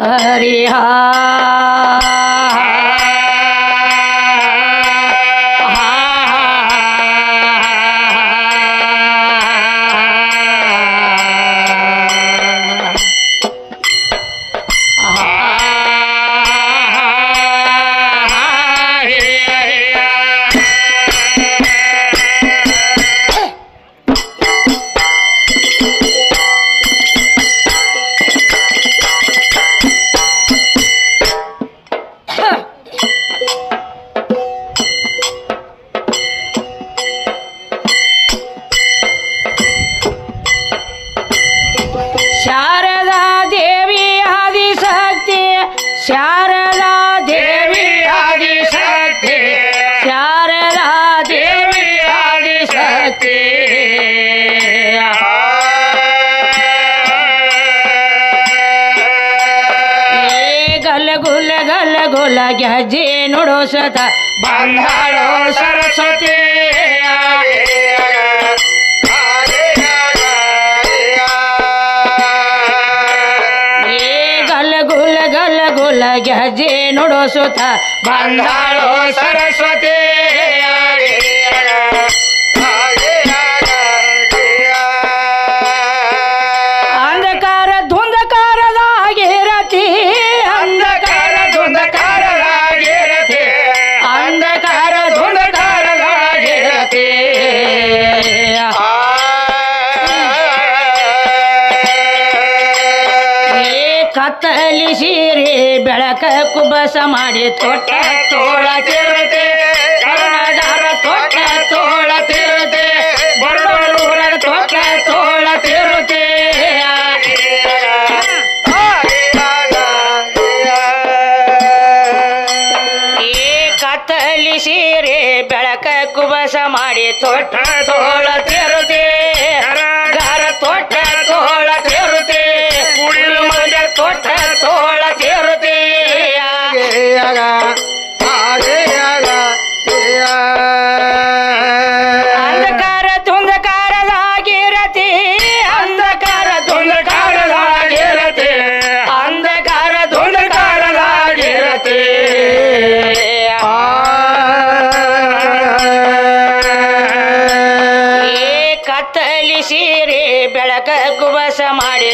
हरिहा ಗುಲ ಗೆಜ್ಜೆ ನುಡೋಸತ ಬಂದಾಳೋ ಸರಸ್ವತಿ. ಗಲ ಗುಲ ಗಲ ಗುಲ ಗೆಜ್ಜೆ ನುಡೋಸುತ್ತ ಬಂದಾಳೋ ಸರಸ್ವತಿ. ಕತ್ತಲಿ ಸೀರೆ ಬೆಳಕ ಕುಬಸ ಮಾಡಿ ತೊಟ್ಟ ತೋಳ ತಿರುತೆ. ಕರುಣದಾರ ತೊಟ್ಟ ತೋಳ ತಿರುತೆ. ಬಡವರ ತೊಟ್ಟ ತೋಳ ತಿರುತೆ. ಏ ಕತ್ತಲಿ ಸೀರೆ ಬೆಳಕ ಕುಬಸ ಮಾಡಿ ತೊಟ್ಟ ತೋಳ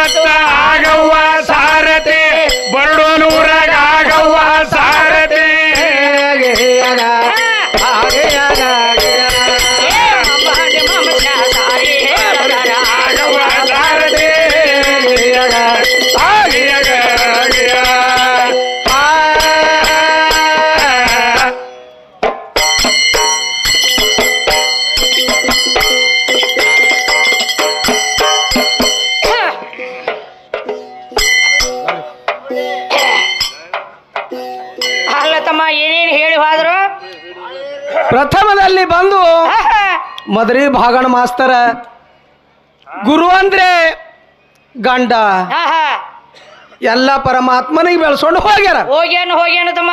ಇವತ್ತ ಆಗವ್ವ ಭಾಗಣ ಮಾಸ್ತರ. ಗುರು ಅಂದ್ರೆ ಗಂಡ. ಎಲ್ಲ ಪರಮಾತ್ಮನಿಗೆ ಬೆಳೆಸ್ಕೊಂಡು ಹೋಗ್ಯಾರ. ಹೋಗ್ಯಾನು ಹೋಗ್ಯಾನು ತಮ್ಮ.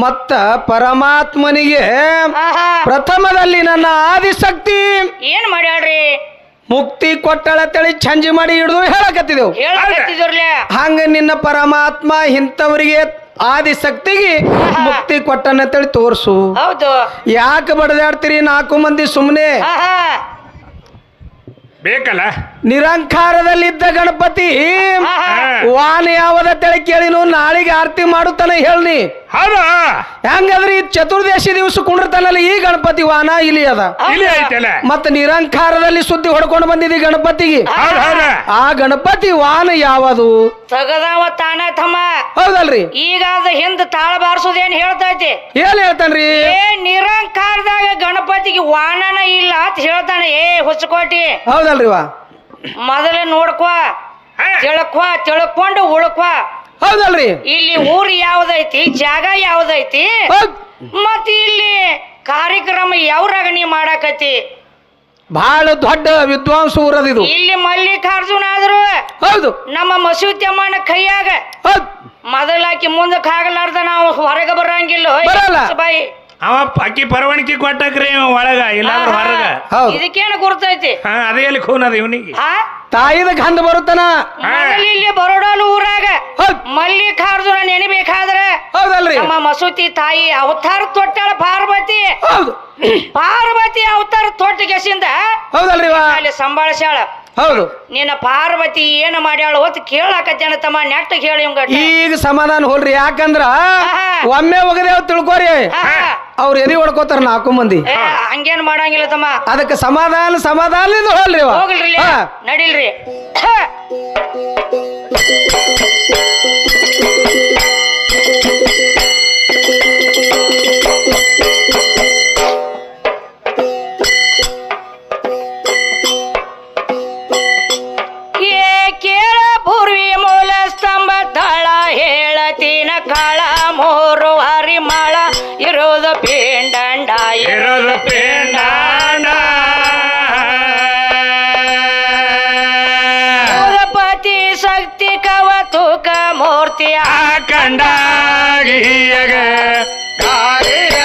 ಮತ್ತ ಪರಮಾತ್ಮನಿಗೆ ಪ್ರಥಮದಲ್ಲಿ ನನ್ನ ಆದಿಶಕ್ತಿ. ಏನ್ ಮಾಡ್ಯಾಳ್ರಿ? ಮುಕ್ತಿ ಕೊಟ್ಟಳ ತಳಿ ಛಂಜಿ ಮಾಡಿ ಹಿಡಿದು ಹೇಳಕತ್ತಿದೆವು. ಹೇಳಕತ್ತಿದ್ರಲ್ಲ. ಹಂಗ ನಿನ್ನ ಪರಮಾತ್ಮ ಇಂಥವರಿಗೆ ಆದಿಶಕ್ತಿಗೆ ಮುಕ್ತಿ ಕೊಟ್ಟನಂತೇಳಿ ತೋರ್ಸು. ಹೌದು. ಯಾಕೆ ಬಡದಾಡ್ತೀರಿ ನಾಲ್ಕು ಮಂದಿ ಸುಮ್ಮನೆ ಬೇಕಲ್ಲ? ನಿರಂಕಾರದಲ್ಲಿದ್ದ ಗಣಪತಿ ವಾನ್ ಯಾವದ ತಳಿ ಕೇಳಿನು ನಾಳೆಗೆ ಆರತಿ ಮಾಡುತ್ತಾನೆ ಹೇಳಿ ಹೌದಾ? ಹೆಂಗದ್ರಿ ಚತುರ್ದಶಿ ದಿವಸ ಕುಂಡಿರ್ತಾನಲ್ಲ ಈ ಗಣಪತಿ ವಾನ ಇಲ್ಲಿ ಅದ. ಇಲ್ಲಿ ಐತಲ್ಲ? ಮತ್ತ ನಿರಂಕಾರದಲ್ಲಿ ಸುದ್ದಿ ಹೊಡ್ಕೊಂಡು ಬಂದಿದಿ ಗಣಪತಿಗೆ. ಆ ಗಣಪತಿ ವಾನ ಯಾವದು? ತಗದಾವ ತಾನ ತಮ್ಮ. ಹೌದಲ್ರಿ. ಈಗ ಅದ ಹಿಂದ್ ತಾಳ ಬಾರಿಸೋದೇನ್ ಹೇಳ್ತೈತಿ ಏನ್ ಹೇಳ್ತಾನ್ರಿ? ಏ ಗಣಪತಿಗೆ ವಾಹನ ಇಲ್ಲ ಅಂತ ಹೇಳ್ತಾನೆ ಏ ಹೊಸಕೋಟಿ ಹೌದಲ್ರಿ ವಾ ಮೊದಲ ನೋಡ್ಕೋ ತಿಳ್ಕೋ ತಿಳ್ಕೊಂಡು ಉಳ್ಕೋ. ಹೌದಲ್ರಿ. ಇಲ್ಲಿ ಊರು ಯಾವ್ದೈತಿ ಜಾಗ ಯಾವ್ದೈತಿ? ಹೌದ್. ಮತ್ ಇಲ್ಲಿ ಕಾರ್ಯಕ್ರಮ ಯಾವ್ರಾಗ ನೀ ಮಾಡಾಕತಿ ಬಹಳ ದೊಡ್ಡ ವಿದ್ವಾಂಸ ಊರದಿದು ಇಲ್ಲಿ ಮಲ್ಲಿಕಾರ್ಜುನ ಆದ್ರು. ಹೌದು. ನಮ್ಮ ಮಸೂತಿ ಅಮ್ಮನ ಕೈಯಾಗ. ಹೌದ್. ಮೊದಲಾಕಿ ಮುಂದಕ್ಕೆ ಆಗಲಾರ್ದ ನಾವು ಹೊರಗೆ ಬರಂಗಿಲ್ಲ. ಬರಲ್ಲ. ಬಾಯಿ ಅವ ಅಕ್ಕಿ ಪರವಾನಗಿ ಕೊಟ್ಟಕ್ರಿ ಇವ ಒಳಗ ಇಲ್ಲಾಂದ್ರ ಹೊರಗ. ಹೌದು. ಇದಕ್ಕೇನು ಗುರ್ತೈತಿ ಹಾ ಅದೇ ಎಲ್ಲಿ ಖೂನ್ ಅದ ಇವನಿಗೆ? ಆ? ತಾಯಿದ ಗಂಧ ಬರುತ್ತನ? ಮೊದಲು ಇಲ್ಲಿ ಬರೋಡೋನು ಊರಾಗ. ಹೌದ್. ಮಲ್ಲಿಕಾರ್ಜುನ ನೆನಬೇಕಾದ್ರೆ ಹೌದಲ್ರಿ. ನಮ್ಮ ಮಸೂತಿ ತಾಯಿ ಅವತಾರ ತೊಟ್ಟಾಳ ಪಾರ್ವತಿ. ಹೌದು. ಪಾರ್ವತಿ ಅವತಾರ ತೊಟ್ಟಿಗೆಸಿಂದ ಹೌದಲ್ರಿ ವಾ ಅಲ್ಲಿ ಸಂಭಾಳಿಸ್ಯಾಳ ಹೌದು. ನಿನ್ನ ಪಾರ್ವತಿ ಏನ ಮಾಡ್ಯಾಳ ಹೊತ್ತು ಕೇಳಾಕತ್ತೇನ ತಮ್ಮ ನೆಟ್ಟ ಹೇಳಿ ಇವಂಗ ಈಗ ಸಮಾಧಾನ ಹೋಲ್ರಿ ಯಾಕಂದ್ರ ಒಮ್ಮೆ ಒಗದೇವ್ ತಿಳ್ಕೊರಿ. ಅವ್ರ ಎದಿ ಹೊಡ್ಕೋತಾರ ನಾಲ್ಕು ಮಂದಿ ಹಂಗೇನ್ ಮಾಡಂಗಿಲ್ಲ ತಮ್ಮ ಅದಕ್ಕೆ ಸಮಾಧಾನ ಸಮಾಧಾನದಿಂದ ಹೋಗಲ್ರಿ ಇವ. ಹೋಗ್ಲ್ರಿ ಇಲ್ಲಿ. ಹಾ. ನಡಿಲ್ರಿ ಮೂರ್ತಿಯ ಕಂಡಾಗಿಯಗ ಗಾಳಿಯಾಗಿಯ.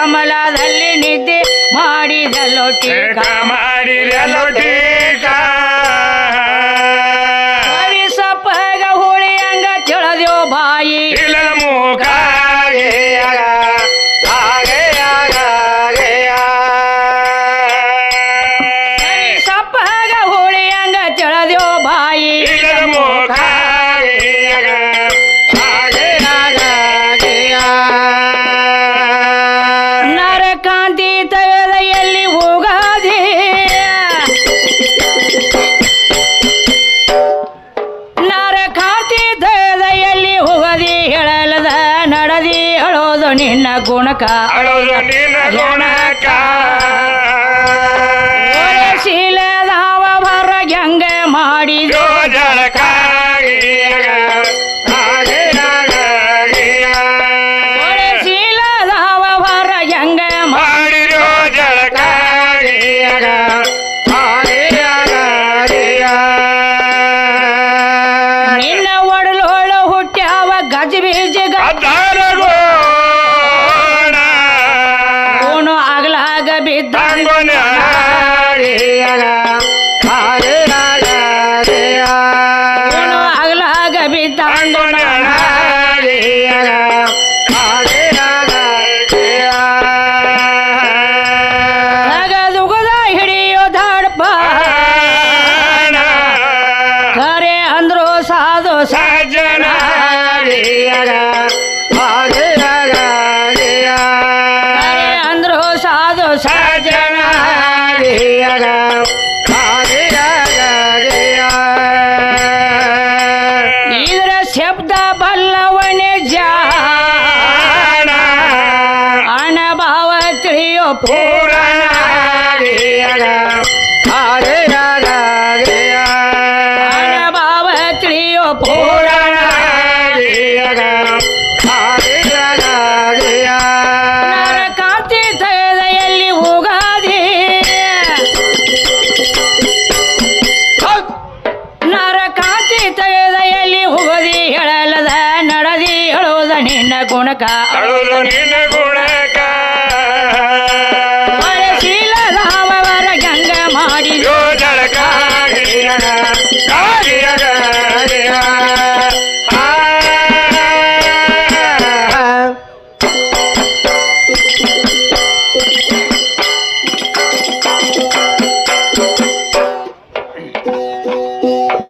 ಕಮಲದಲ್ಲಿ ನಿದ್ದೆ ಮಾಡಿದಲ್ಲೋ ಟೀಕ ಮಾಡಿದೆಲ್ಲೋ ಟೀಕ. ಕವಿ ಸಪ್ಪಗ ಹುಳಿ ಹಂಗ ತಿಳಿದ್ಯೋ ಬಾಯಿ. ಕವಿ ಸಪ್ಪಗ ಹುಳಿ ಹಂಗ ಬಾಯಿ ಇಲ್ಲದ ನಿನ್ನ ಗುಣಕ. ಅಳೋದು ನಿನ್ನ ಗುಣಕ. ಶೀಲದಾವ ಹೊರ ಹೆಂಗೆ ಮಾಡಿದ. ಜಳಕಾಗಿಯಗ ಬಿದ್ದ ಶಬ್ದ ಬಲ್ಲವನೆ ಜಾಣ ಆಣ ಭಾವ ತಿಳಿಯೋ ನಿನ್ನ